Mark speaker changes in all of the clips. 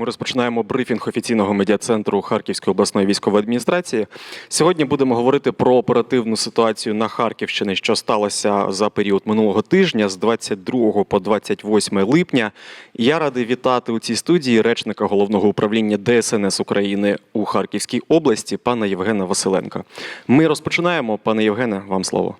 Speaker 1: Ми розпочинаємо брифінг офіційного медіа-центру Харківської обласної військової адміністрації. Сьогодні будемо говорити про оперативну ситуацію на Харківщині, що сталося за період минулого тижня з 22 по 28 липня. Я радий вітати у цій студії речника головного управління ДСНС України у Харківській області, пана Євгена Василенка. Ми розпочинаємо. Пане Євгене, вам слово.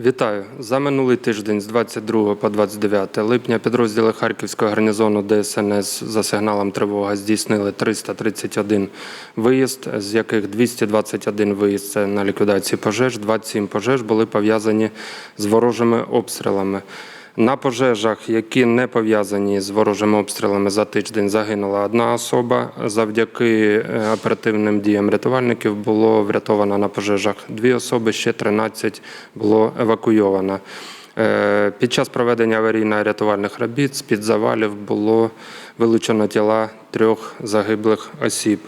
Speaker 2: Вітаю за минулий тиждень з 22 по 29 липня підрозділи Харківського гарнізону ДСНС за сигналом тривога здійснили 331 виїзд, з яких 221 виїзд це на ліквідацію пожеж, 27 пожеж були пов'язані з ворожими обстрілами. На пожежах, які не пов'язані з ворожими обстрілами за тиждень, загинула одна особа. Завдяки е, оперативним діям рятувальників було врятовано на пожежах дві особи, ще 13 було евакуйовано. Е, Під час проведення аварійно-рятувальних робіт з-під завалів було вилучено тіла трьох загиблих осіб.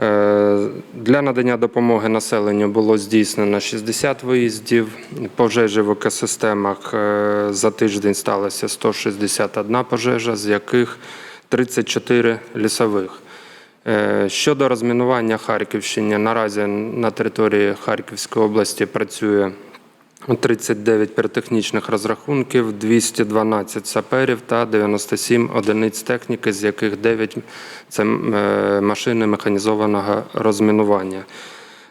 Speaker 2: Е, Для надання допомоги населенню було здійснено 60 виїздів. Пожежі в екосистемах е, за тиждень сталося 161 пожежа, з яких 34 лісових. Е, Щодо розмінування Харківщини, наразі на території Харківської області працює 39 піротехнічних розрахунків, 212 саперів та 97 одиниць техніки, з яких 9 – це е, машини механізованого розмінування.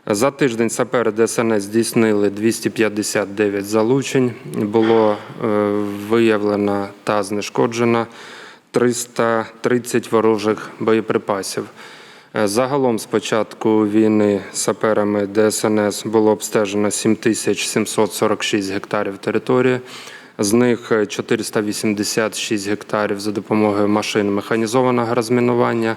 Speaker 2: За тиждень сапери ДСНС здійснили 259 залучень. Було е, виявлено та знешкоджено 330 ворожих боєприпасів. Е, Загалом з початку війни саперами ДСНС було обстежено 7746 гектарів території. З них е, 486 гектарів за допомогою машин механізованого розмінування,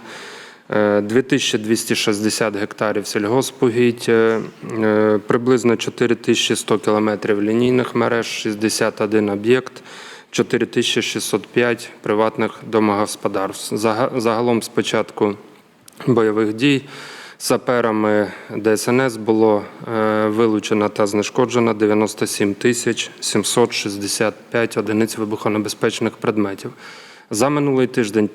Speaker 2: е, 2260 гектарів сільгоспугідь, е, е, приблизно 4100 кілометрів лінійних мереж, 61 об'єкт, 4605 приватних домогосподарств. Загалом з початку бойових дій саперами ДСНС було е, вилучено та знешкоджено 97 тисяч 765 одиниць вибухонебезпечних предметів. За минулий тиждень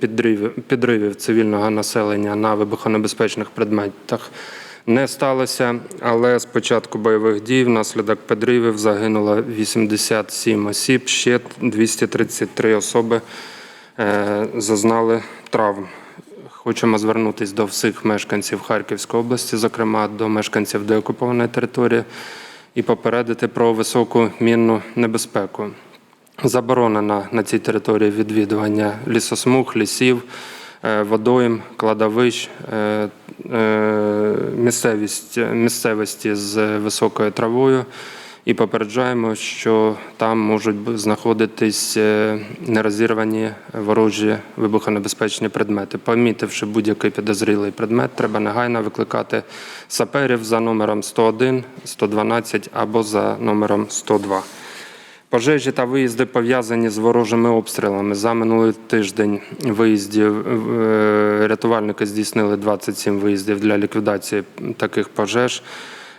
Speaker 2: підривів, цивільного населення на вибухонебезпечних предметах не сталося, але з початку бойових дій внаслідок підривів загинуло 87 осіб, ще 233 особи е, зазнали травм. Хочемо звернутися до всіх мешканців Харківської області, зокрема до мешканців деокупованої території, і попередити про високу мінну небезпеку. Заборонено на цій території відвідування лісосмуг, лісів, е, водойм, кладовищ, е, е, місцевості з високою травою. І попереджаємо, що там можуть знаходитись е, нерозірвані ворожі вибухонебезпечні предмети. Помітивши будь-який підозрілий предмет, треба негайно викликати саперів за номером 101, 112 або за номером 102. Пожежі та виїзди пов'язані з ворожими обстрілами. За минулий тиждень виїздів е, рятувальники здійснили 27 виїздів для ліквідації таких пожеж.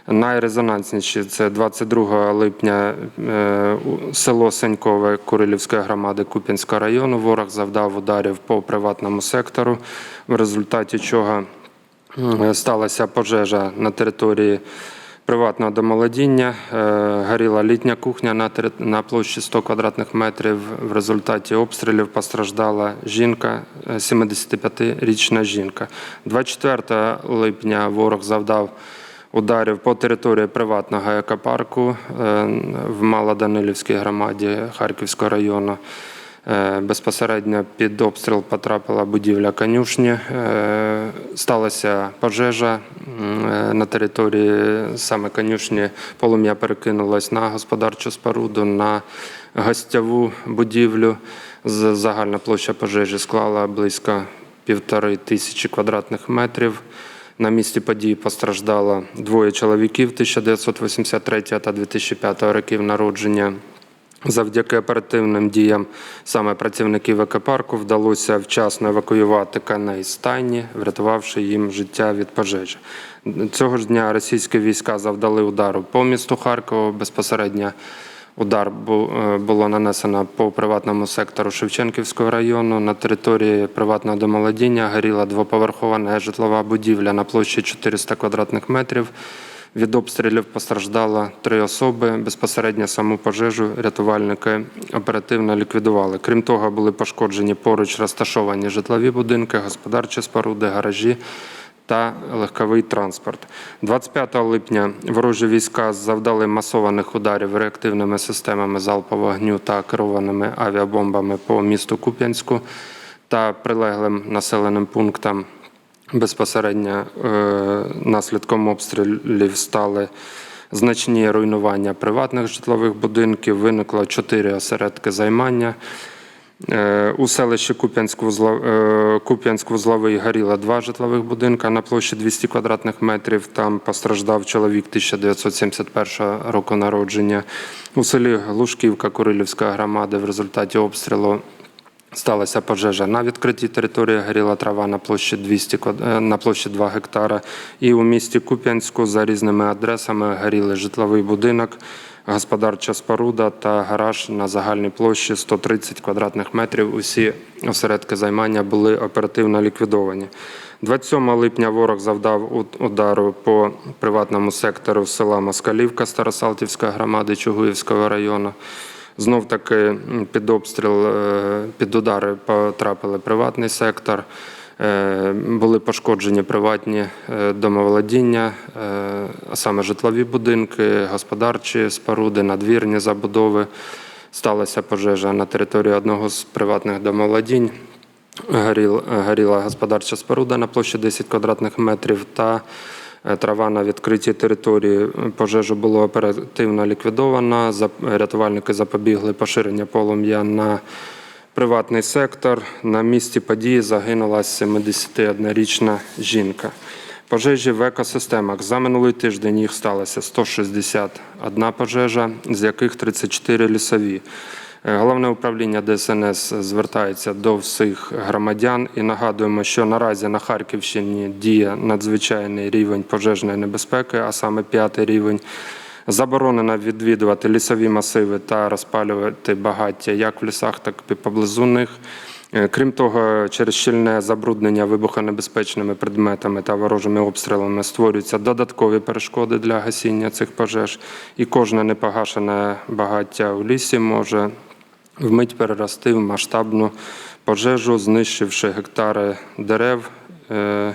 Speaker 2: Найрезонансніші це 22 липня е, село Сенькове Курилівської громади Куп'янського району. Ворог завдав ударів по приватному сектору, в результаті чого е, сталася пожежа на території приватного домолодіння. Е, Горіла літня кухня на, на площі 100 квадратних метрів. В результаті обстрілів постраждала жінка, е, 75-річна жінка. 24 липня ворог завдав ударів по території приватного екопарку е, в Малоданилівській громаді Харківського району. Е, Безпосередньо під обстріл потрапила будівля конюшні. Е, Сталася пожежа на території саме конюшні. Полум'я перекинулось на господарчу споруду, на гостьову будівлю. Загальна площа пожежі склала близько півтори тисячі квадратних метрів. На місці події постраждало двоє чоловіків 1983 та 2005 років народження. Завдяки оперативним діям саме працівників екопарку вдалося вчасно евакуювати коней з стайні, врятувавши їм життя від пожежі. Цього ж дня російські війська завдали удару по місту Харкову безпосередньо Удар е, було нанесено по приватному сектору Шевченківського району. На території приватного домолодіння горіла двоповерхова нежитлова будівля на площі 400 квадратних метрів. Від обстрілів постраждало три особи. Безпосередньо саму пожежу рятувальники оперативно ліквідували. Крім того, були пошкоджені поруч розташовані житлові будинки, господарчі споруди, гаражі та легковий транспорт. 25 липня ворожі війська завдали масованих ударів реактивними системами залпового вогню та керованими авіабомбами по місту Куп'янську та прилеглим населеним пунктам. Безпосередньо е, наслідком обстрілів стали значні руйнування приватних житлових будинків. Виникло чотири осередки займання. Е, У селищі Куп'янськ-Вузла- е, Куп'янськ-Вузловий горіло два житлових будинка на площі 200 квадратних метрів. Там постраждав чоловік 1971 року народження. У селі Глушківка Курилівська громада в результаті обстрілу Сталася пожежа на відкритій території, горіла трава на площі 200 е, на площі 2 гектара. І у місті Куп'янську за різними адресами горіли житловий будинок, господарча споруда та гараж на загальній площі 130 квадратних метрів. Усі осередки займання були оперативно ліквідовані. 27 липня ворог завдав удару по приватному сектору села Москалівка Старосалтівської громади Чугуївського району. Знов таки під обстріл, е, під удари потрапили приватний сектор, були пошкоджені приватні е, домоволодіння, е, а саме житлові будинки, господарчі споруди, надвірні забудови. Сталася пожежа на території одного з приватних домоволодінь. Горіл, горіла господарча споруда на площі 10 квадратних метрів та е, трава на відкритій території. Пожежу було оперативно ліквідовано. Рятувальники запобігли поширення полум'я на приватний сектор. На місці події загинула 71-річна жінка. Пожежі в екосистемах. За минулий тиждень їх сталося 161 пожежа, з яких 34 лісові. Е, Головне управління ДСНС звертається до всіх громадян і нагадуємо, що наразі на Харківщині діє надзвичайний рівень пожежної небезпеки, а саме п'ятий рівень. Заборонено відвідувати лісові масиви та розпалювати багаття як в лісах, так і поблизу них. Е, Крім того, через щільне забруднення вибухонебезпечними предметами та ворожими обстрілами створюються додаткові перешкоди для гасіння цих пожеж, і кожне непогашене багаття у лісі може вмить перерости в масштабну пожежу, знищивши гектари дерев е,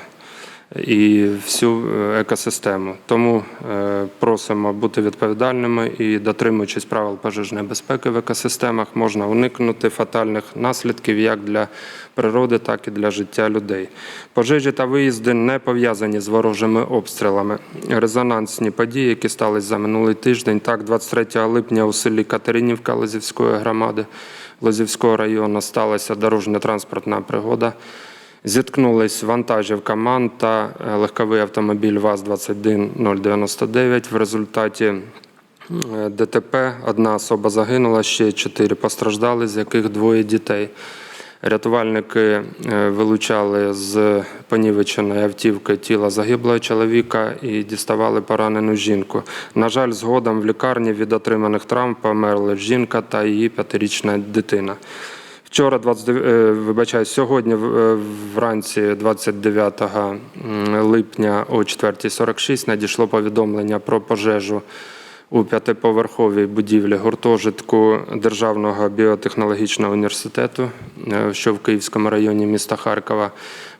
Speaker 2: і всю е, екосистему. Тому е, просимо бути відповідальними і дотримуючись правил пожежної безпеки в екосистемах, можна уникнути фатальних наслідків як для природи, так і для життя людей. Пожежі та виїзди не пов'язані з ворожими обстрілами. Резонансні події, які стались за минулий тиждень. Так, 23 липня у селі Катеринівка Лозівської громади Лозівського району сталася дорожньо-транспортна пригода. Зіткнулись вантажівка МАН та е, легковий автомобіль ВАЗ-21099. В результаті е, ДТП одна особа загинула, ще чотири постраждали, з яких двоє дітей. Рятувальники е, вилучали з понівеченої автівки тіло загиблого чоловіка і діставали поранену жінку. На жаль, згодом в лікарні від отриманих травм померли жінка та її п'ятирічна дитина. Вчора, 29, е, вибачаю, сьогодні е, вранці 29 м, липня о 4.46 надійшло повідомлення про пожежу у п'ятиповерховій будівлі гуртожитку Державного біотехнологічного університету, е, що в Київському районі міста Харкова.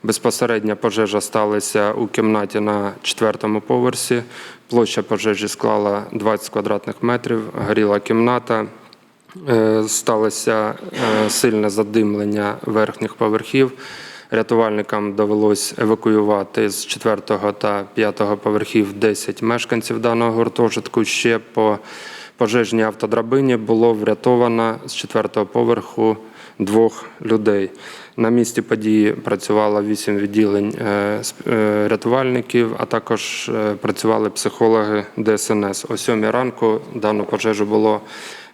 Speaker 2: Безпосередня пожежа сталася у кімнаті на четвертому поверсі. Площа пожежі склала 20 квадратних метрів. Горіла кімната. Е, Сталося е, сильне задимлення верхніх поверхів. Рятувальникам довелось евакуювати з 4 та 5 поверхів 10 мешканців даного гуртожитку. Ще по пожежній автодрабині було врятовано з 4 поверху двох людей. На місці події працювало 8 відділень е, рятувальників, а також працювали психологи ДСНС. О 7 ранку дану пожежу було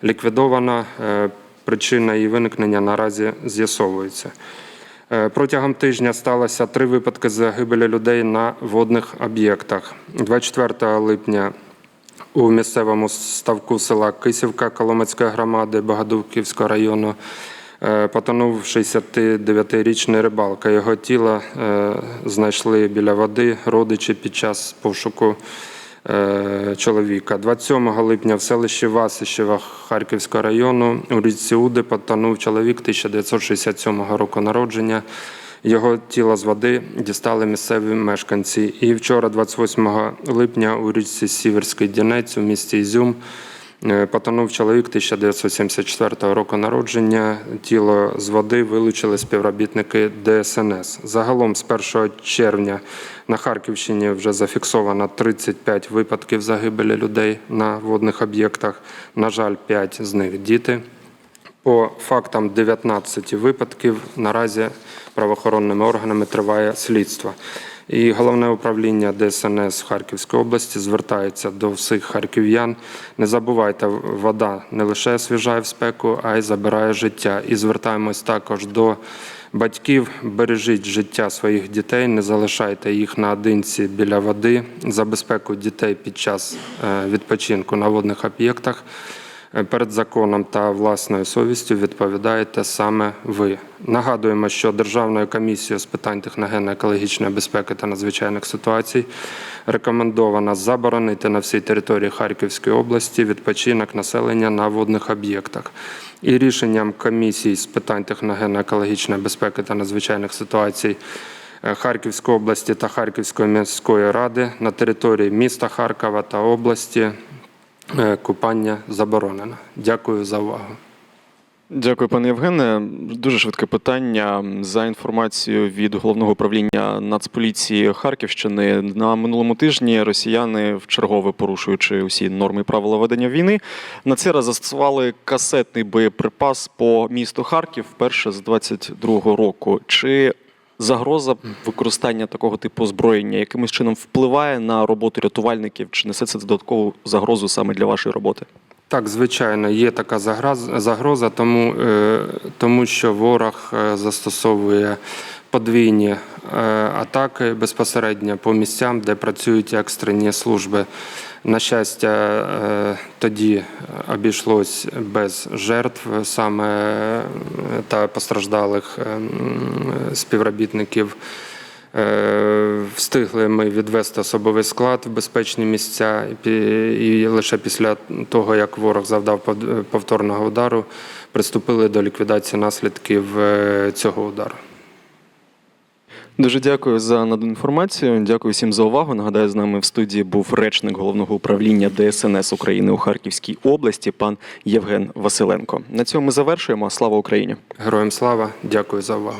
Speaker 2: ліквідовано. Е, Причина її виникнення наразі з'ясовується. Е, Протягом тижня сталося три випадки загибелі людей на водних об'єктах. 24 липня у місцевому ставку села Кисівка Коломацької громади Богодухівського району. Е, Потонув 69-річний рибалка. Його тіло знайшли біля води родичі під час пошуку чоловіка. 27 липня в селищі Васищева Харківського району у річці Уди потонув чоловік 1967 року народження. Його тіло з води дістали місцеві мешканці. І вчора, 28 липня, у річці Сіверський Дінець у місті Ізюм е, потонув чоловік 1974 року народження. Тіло з води вилучили співробітники ДСНС. Загалом з 1 червня на Харківщині вже зафіксовано 35 випадків загибелі людей на водних об'єктах. На жаль, 5 з них діти. По фактам 19 випадків наразі правоохоронними органами триває слідство. І головне управління ДСНС в Харківській області звертається до всіх харків'ян. Не забувайте, вода не лише освіжає в спеку, а й забирає життя. І звертаємось також до батьків. Бережіть життя своїх дітей, не залишайте їх наодинці біля води. За безпеку дітей під час е, відпочинку на водних об'єктах перед законом та власною совістю відповідаєте саме ви. Нагадуємо, що Державною комісією з питань техногенно-екологічної безпеки та надзвичайних ситуацій рекомендовано заборонити на всій території Харківської області відпочинок населення на водних об'єктах. І рішенням комісії з питань техногенно-екологічної безпеки та надзвичайних ситуацій е, Харківської області та Харківської міської ради на території міста Харкова та області Е, купання заборонено. Дякую за увагу.
Speaker 1: Дякую, пане Євгене. Дуже швидке питання. За інформацією від головного управління Нацполіції Харківщини на минулому тижні росіяни, вчергове порушуючи усі норми і правила ведення війни, на цей раз застосували касетний боєприпас по місту Харків вперше з 22-го року. Чи загроза використання такого типу озброєння якимось чином впливає на роботу рятувальників? Чи несе це додаткову загрозу саме для вашої роботи?
Speaker 2: Так, звичайно, є така загроз- загроза, тому, е, тому що ворог е, застосовує подвійні е, атаки безпосередньо по місцям, де працюють екстрені служби. На щастя, е, тоді обійшлось без жертв саме е, та постраждалих е, співробітників. Встигли ми відвести особовий склад в безпечні місця, і лише після того, як ворог завдав пов- повторного удару, приступили до ліквідації наслідків цього удару.
Speaker 1: Дуже дякую за надану інформацію. Дякую всім за увагу. Нагадаю, з нами в студії був речник головного управління ДСНС України у Харківській області, пан Євген Василенко. На цьому ми завершуємо. Слава Україні!
Speaker 2: Героям слава, дякую за увагу.